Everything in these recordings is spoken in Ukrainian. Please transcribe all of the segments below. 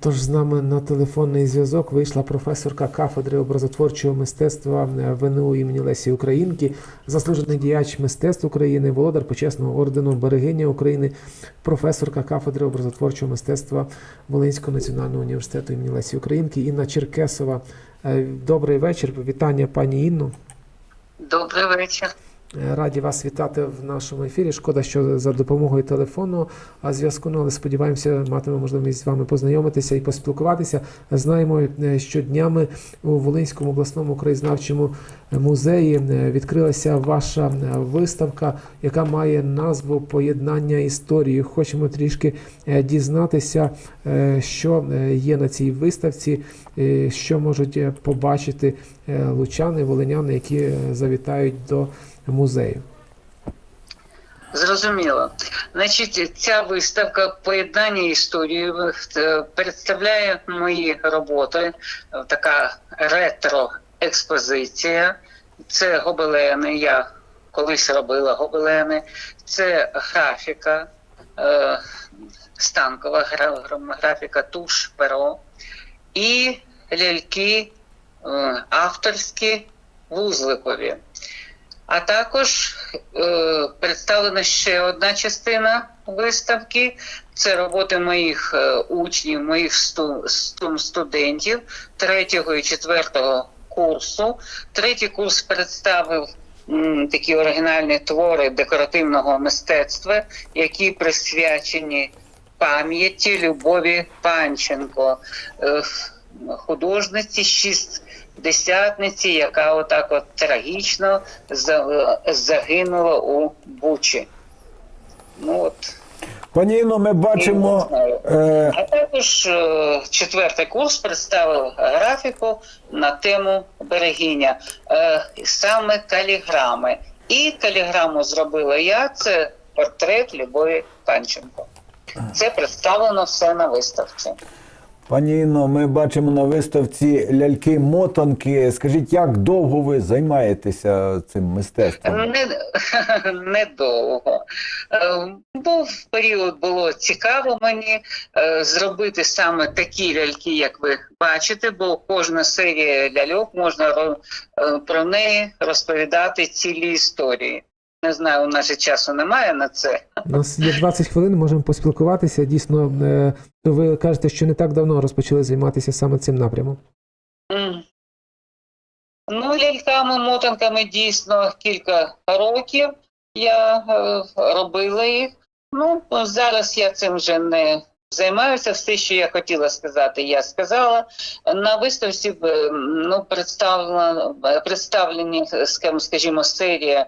Отож, з нами на телефонний зв'язок вийшла професорка кафедри образотворчого мистецтва е, ВНУ імені Лесі Українки, заслужений діяч мистецтв України, володар почесного ордену Берегиня України, професорка кафедри образотворчого мистецтва Волинського національного університету імені Лесі Українки Інна Черкесова. Е, Добрий вечір. Вітання пані Інну. Добрий вечір. Е, Раді вас вітати в нашому ефірі. Шкода, що за допомогою телефону зв'язку, ну, але сподіваємося, матимемо можливість з вами познайомитися і поспілкуватися. Знаємо, е, що днями у Волинському обласному краєзнавчому музеї е, відкрилася ваша виставка, яка має назву Поєднання історії. Хочемо трішки дізнатися, що є на цій виставці, що можуть побачити лучани, волиняни, які завітають до музею. Зрозуміло. Значить, ця виставка поєднання історії е, представляє мої роботи. Е, Така ретро-експозиція. Це гобелени. Я колись робила гобелени. Це графіка, е, станкова графіка, туш, перо і ляльки е, авторські вузликові. А також е, представлена ще одна частина виставки. Це роботи моїх е, учнів, моїх сту, сту- студентів третього і четвертого курсу. Третій курс представив м, такі оригінальні твори декоративного мистецтва, які присвячені пам'яті Любові Панченко, е, художниці шість десятниці, яка отак от трагічно загинула у Бучі. Ну от Пані Інно, ми бачимо. Е, а також е, четвертий курс представив графіку на тему берегиня, е, саме каліграми. І каліграму зробила я. Це портрет Любові Панченко. Це представлено все на виставці. Пані Інно, ми бачимо на виставці ляльки-мотанки. Скажіть, як довго ви займаєтеся цим мистецтвом? Не, недовго. Е, Був період, було цікаво мені е, зробити саме такі ляльки, як ви бачите, бо кожна серія ляльок можна е, про неї розповідати цілі історії. Не знаю, у нас же часу немає на це. У нас є 20 хвилин, можемо поспілкуватися. Дійсно, е, то ви кажете, що не так давно розпочали займатися саме цим напрямом. Ну, ляльками, мотанками дійсно кілька років я е, робила їх. Ну, зараз я цим вже не займаюся. Все, що я хотіла сказати, я сказала. На виставці е, ну, представлені, скажімо, серія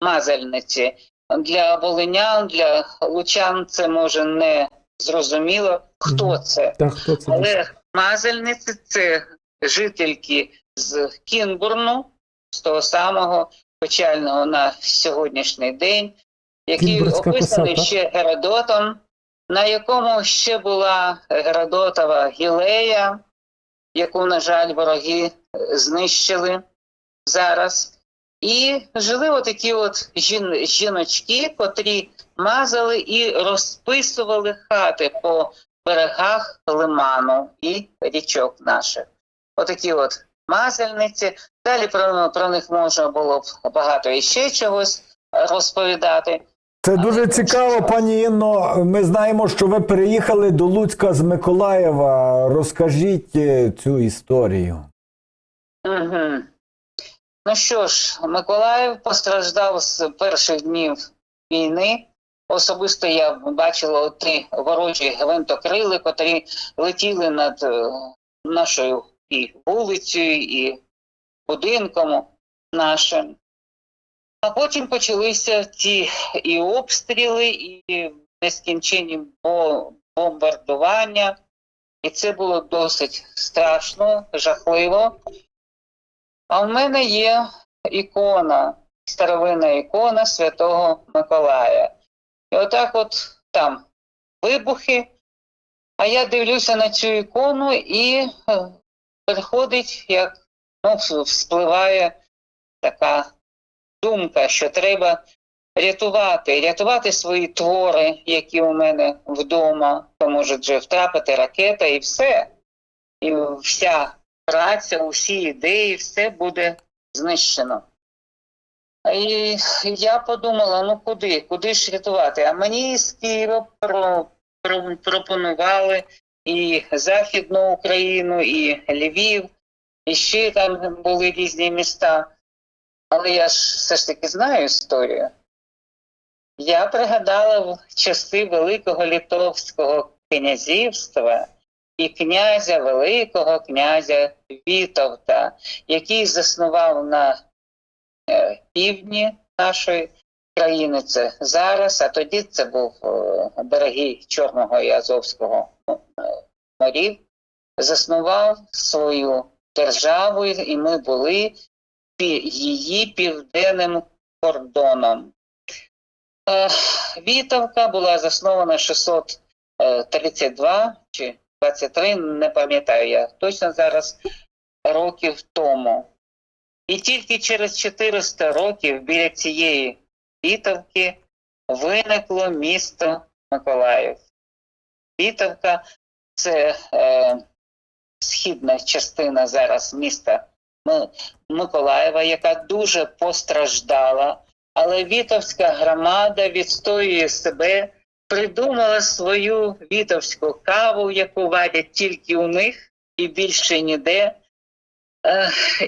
мазальниці. Для волинян, для лучан це може не зрозуміло, хто це. Так, хто це? Але мазальниці це жительки з Кінбурну, з того самого печального на сьогоднішній день, описаний коса, ще Геродотом, на якому ще була Геродотова гілея, яку, на жаль, вороги знищили зараз. І жили отакі от жін, жіночки, котрі мазали і розписували хати по берегах лиману і річок наших. Отакі от мазальниці. Далі про, про них можна було б багато іще чогось розповідати. Це дуже цікаво, пані Інно. Ми знаємо, що ви переїхали до Луцька з Миколаєва. Розкажіть е, цю історію. Угу. Ну що ж, Миколаїв постраждав з перших днів війни. Особисто я бачила ті ворожі гвинтокрили, котрі летіли над е, нашою і вулицею, і будинком нашим. А потім почалися ці і обстріли, і нескінченні бомбардування. І це було досить страшно, жахливо. А в мене є ікона, старовинна ікона Святого Миколая. І отак от там вибухи. А я дивлюся на цю ікону і е, приходить, як ну, вспливає така думка, що треба рятувати, рятувати свої твори, які у мене вдома, то може вже втрапити ракета і все. І вся праця, усі ідеї, все буде знищено. І я подумала: ну куди, куди ж рятувати? А мені з Києва про, про, пропонували і Західну Україну, і Львів, і ще там були різні міста. Але я ж все ж таки знаю історію. Я пригадала часи Великого Литовського князівства і князя Великого князя Вітовта, який заснував на е, півдні нашої країни. Це зараз, а тоді це був е, береги Чорного і Азовського е, морів. Заснував свою державу, і ми були її південним кордоном. Вітовка була заснована 632 чи 23, не пам'ятаю я точно зараз років тому. І тільки через 400 років біля цієї Вітовки виникло місто Миколаїв. Вітовка це е, східна частина зараз міста Миколаєва, яка дуже постраждала, але Вітовська громада відстоює себе, придумала свою вітовську каву, яку варять тільки у них і більше ніде.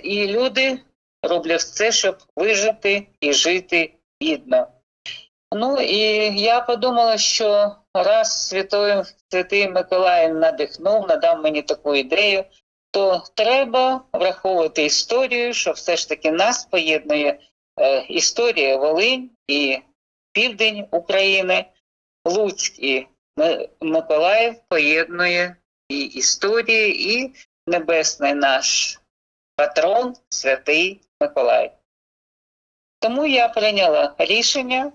І люди роблять все, щоб вижити і жити гідно. Ну і я подумала, що раз святой, святий Миколай надихнув, надав мені таку ідею, то треба враховувати історію, що все ж таки нас поєднує е, історія Волинь і Південь України, Луцьк і Миколаїв поєднує і історії, і небесний наш патрон Святий Миколай. Тому я прийняла рішення,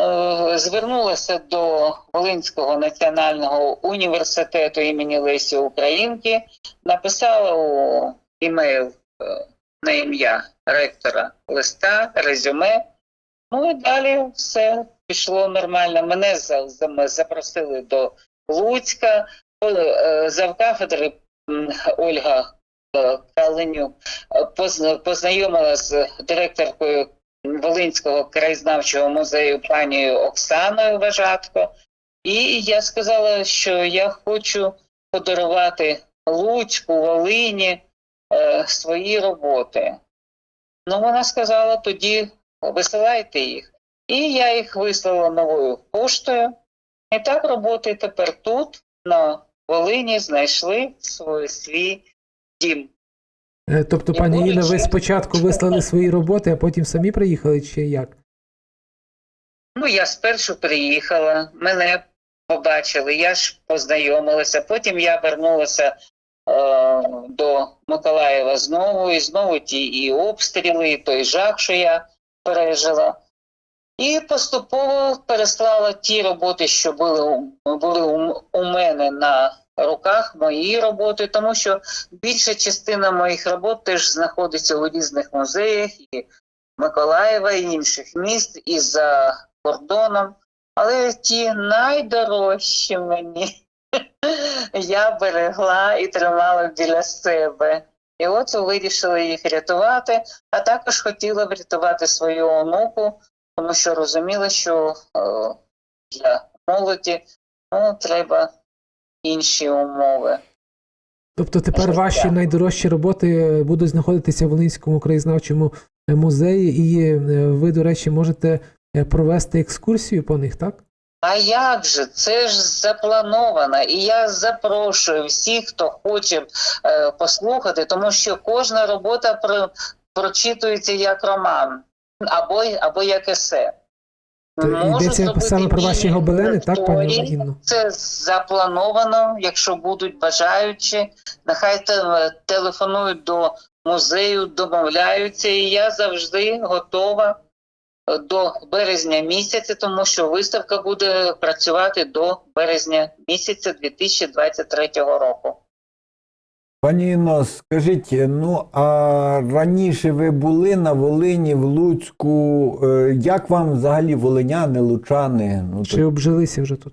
е, звернулася до Волинського національного університету імені Лесі Українки, написала у імейл е, на ім'я ректора листа, резюме. Ну і далі все пішло нормально. Мене за- за- запросили до Луцька, е, завкафедри Ольга е, Каленюк е, познайомила з директоркою Волинського краєзнавчого музею панією Оксаною Важатко. І я сказала, що я хочу подарувати Луцьку, Волині свої роботи. Ну, вона сказала, тоді висилайте їх. І я їх вислала новою поштою. І так роботи тепер тут, на Волині, знайшли свій, свій дім. Е, Тобто, І пані Інна, ви спочатку вислали свої роботи, а потім самі приїхали, чи як? Ну, я спершу приїхала, мене побачили, я ж познайомилася. Потім я вернулася е, до Миколаєва знову, і знову ті і обстріли, і той жах, що я пережила. І поступово переслала ті роботи, що були, були у мене на руках, мої роботи, тому що більша частина моїх робот теж знаходиться у різних музеях і Миколаєва, і інших міст, і за кордоном. Але ті найдорожчі мені я берегла і тримала біля себе. І от вирішила їх рятувати, а також хотіла врятувати свою онуку, тому що розуміла, що е, для молоді ну, треба інші умови. Тобто тепер Життя. ваші найдорожчі роботи будуть знаходитися в Волинському краєзнавчому музеї, і е, ви, до речі, можете е, провести екскурсію по них, так? А як же? Це ж заплановано, і я запрошую всіх, хто хоче е, послухати, тому що кожна робота про, прочитується як роман або, або як есе. Йдеться саме про ваші гобелени, так, пані. Інно? Це заплановано, якщо будуть бажаючі, нехай те- телефонують до музею, домовляються, і я завжди готова до березня місяця, тому що виставка буде працювати до березня місяця 2023 року. Пані Інно, скажіть, ну а раніше ви були на Волині, в Луцьку. Е, Як вам взагалі волиняни, лучани? Ну, Чи обжилися вже тут?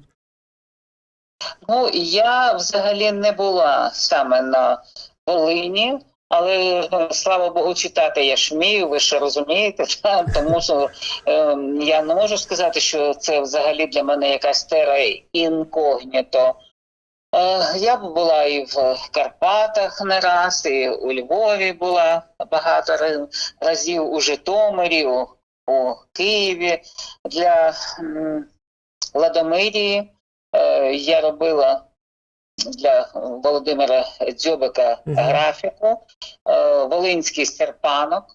Ну, я взагалі не була саме на Волині, але ну, слава Богу, читати я ж вмію, ви ж розумієте, та? тому що е, я не можу сказати, що це взагалі для мене якась тера інкогніто. Е, я була і в Карпатах не раз, і у Львові була багато разів у Житомирі, у, у Києві для Ладомирії. Е, я робила для Володимира Дзьобика графіку, е, Волинський серпанок,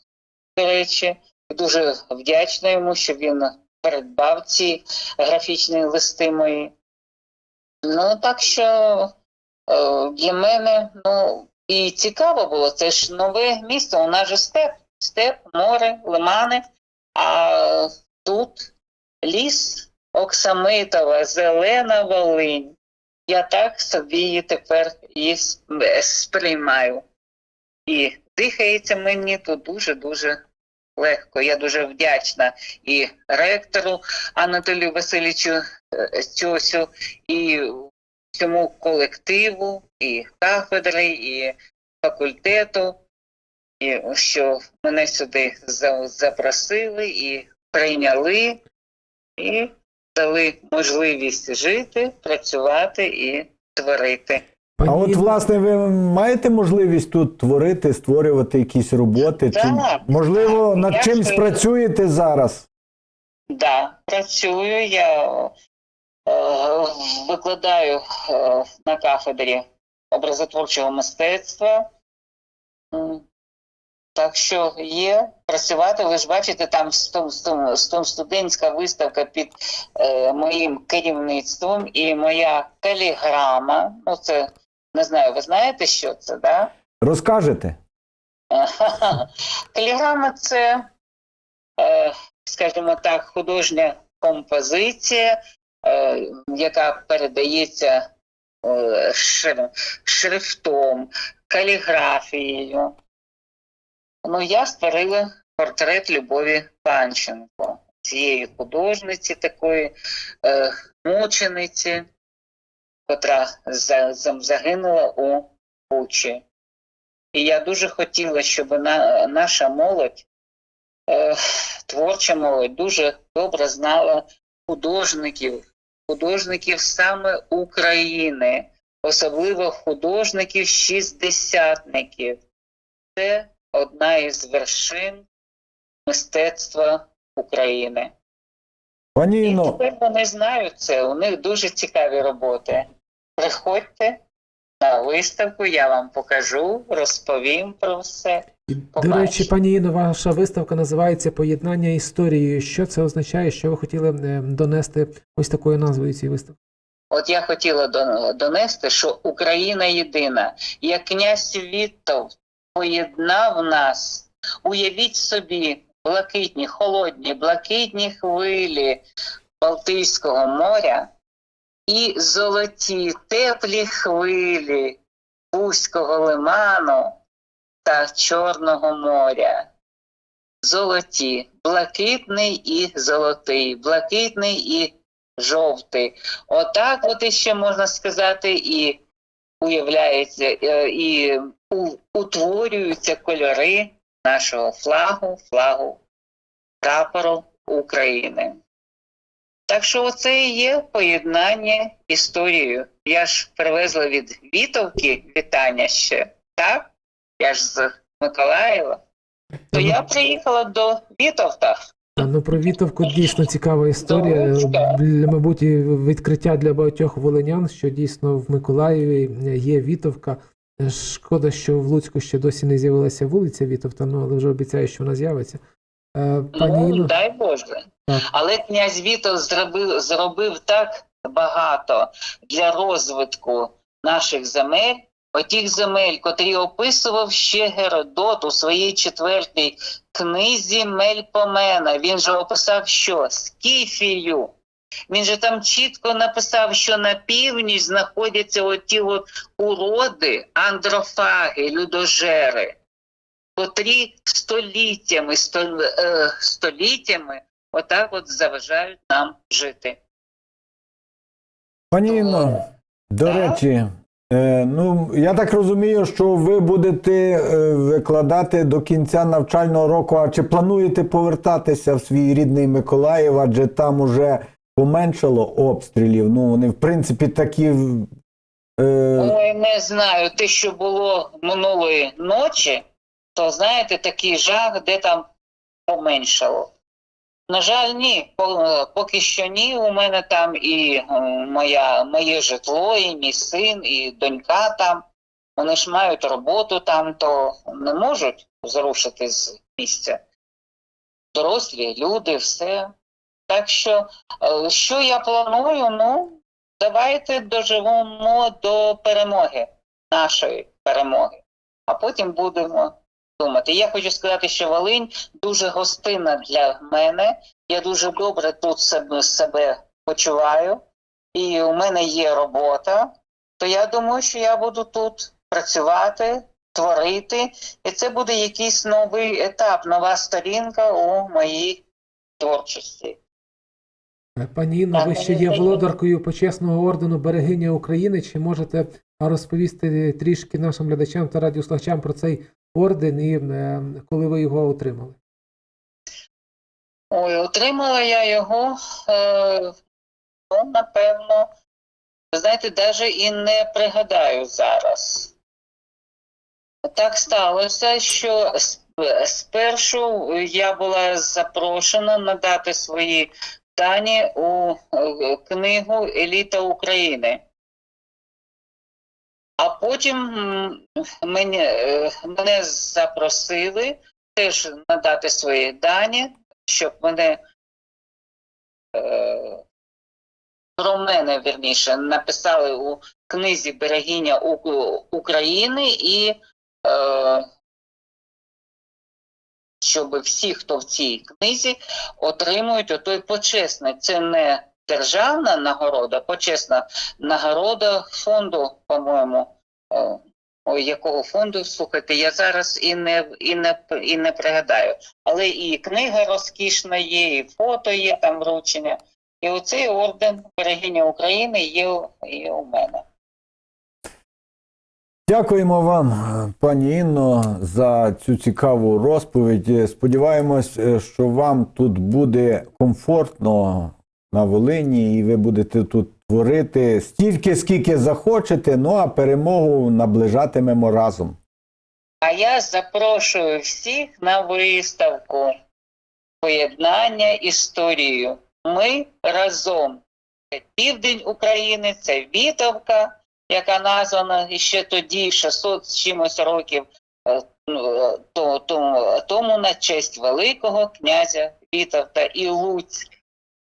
до речі, дуже вдячна йому, що він передбав ці графічні листи мої. Ну, так що е, для мене ну, і цікаво було, це ж нове місто, у нас же степ, степ, море, лимани, а тут ліс, Оксамитова, зелена Волинь. Я так собі її тепер і сприймаю. І дихається мені тут дуже-дуже легко. Я дуже вдячна і ректору Анатолію Васильовичу е, Цьосю, і всьому колективу, і кафедри, і факультету, і що мене сюди запросили і прийняли, і дали можливість жити, працювати і творити. А от, власне, ви маєте можливість тут творити, створювати якісь роботи? Чи, Так. можливо, над чимсь ж- працюєте зараз? Да, працюю. Я е, викладаю е, на кафедрі образотворчого мистецтва. Так що є працювати, ви ж бачите, там сту- сту- сту- студентська виставка під е, моїм керівництвом і моя каліграма. Ну, це не знаю, ви знаєте, що це, да? Розкажете? Каліграма це, е, скажімо так, художня композиція, е, яка передається е, шрифтом, каліграфією. Ну, я створила портрет Любові Панченко, цієї художниці, такої мучениці, котра за, за- загинула у Бучі. І я дуже хотіла, щоб на, наша молодь, е, творча молодь, дуже добре знала художників, художників саме України, особливо художників шістдесятників. Це одна із вершин мистецтва України. Пані І Інно, тепер вони знають це. У них дуже цікаві роботи. Приходьте на виставку, я вам покажу, розповім про все. до речі, пані Інно, ваша виставка називається Поєднання історії. Що це означає? Що ви хотіли е, донести ось такою назвою цієї виставки? От я хотіла до- донести, що Україна єдина, як князь Вітов поєднав нас. Уявіть собі, блакитні, холодні, блакитні хвилі Балтійського моря і золоті, теплі хвилі Бузького лиману та Чорного моря. Золоті, блакитний і золотий, блакитний і жовтий. Отак, от іще можна сказати, і уявляється, е, і утворюються кольори нашого флагу, флагу прапору України. Так що оце і є поєднання історією. Я ж привезла від Вітовки вітання ще, так? Я ж з Миколаєва. То я приїхала до Вітовта. А, Ну про Вітовку дійсно цікава історія. Для, мабуть, відкриття для багатьох волинян, що дійсно в Миколаєві є Вітовка. Шкода, що в Луцьку ще досі не з'явилася вулиця Вітовта, ну але вже обіцяю, що вона з'явиться. Е, Пані Ну, Інно, дай Боже. Так. Але князь Вітов зробив, зробив так багато для розвитку наших земель, отих земель, котрі описував ще Геродот у своїй четвертій книзі Мельпомена. Він же описав що? Скіфію. Він же там чітко написав, що на північ знаходяться оті от уроди, андрофаги, людожери, котрі століттями, стол, е, століттями отак от заважають нам жити. Пані Інно, до Так. речі, е, ну я так розумію, що ви будете е, викладати до кінця навчального року. А чи плануєте повертатися в свій рідний Миколаїв? Адже там уже поменшало обстрілів. Ну вони в принципі такі. Е, Ой, не знаю, те, що було минулої ночі, то знаєте, такий жах, де там поменшало. На жаль, ні, поки що ні. У мене там і е, моя, моє житло, і мій син, і донька там. Вони ж мають роботу там, то не можуть зрушити з місця. Дорослі люди, все. Так що, е, що я планую? Ну, давайте доживемо до перемоги, нашої перемоги, а потім будемо думати. Я хочу сказати, що Волинь дуже гостинна для мене. Я дуже добре тут себе, себе почуваю, і у мене є робота. То я думаю, що я буду тут працювати, творити, і це буде якийсь новий етап, нова сторінка у моїй творчості. Е, Пані Інно, ви ще є володаркою почесного ордену Берегиня України. Чи можете розповісти трішки нашим глядачам та радіослухачам про цей орден і е, коли ви його отримали? Ой, отримала я його, е, ну, напевно, ви знаєте, навіть і не пригадаю зараз. Так сталося, що спершу я була запрошена надати свої дані у е, книгу Еліта України. А потім мене, мене запросили теж надати свої дані, щоб мене е, про мене вірніше написали у книзі Берегиня України і е, щоб всі, хто в цій книзі, отримують отой почесний. Це не державна нагорода, почесна нагорода фонду, по-моєму. е, Ой, якого фонду, слухайте, я зараз і не, і не, і не пригадаю. Але і книга розкішна є, і фото є там вручення. І оцей орден берегиня України є, є у мене. Дякуємо вам, е, пані Інно, за цю цікаву розповідь. Е, Сподіваємось, е, що вам тут буде комфортно на Волині, і ви будете тут творити стільки, скільки захочете. Ну а перемогу наближатимемо разом. А я запрошую всіх на виставку поєднання історію. Ми разом. Південь України, це Вітовка, яка названа ще тоді, 600 з чимось років е, ну, е, то- то- тому на честь Великого князя Вітовта і Луцьк.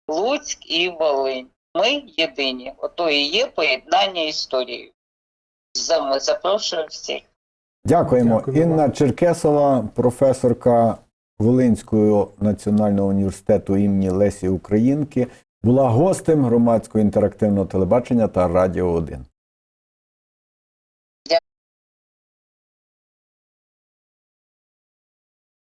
Луцьк і Волинь. Ми єдині. Ото і є поєднання історії. За- Запрошую всіх. Дякуємо. Дякуємо Інна. Черкесова, професорка Волинського національного університету імені Лесі Українки, була гостем громадського інтерактивного телебачення та Радіо 1.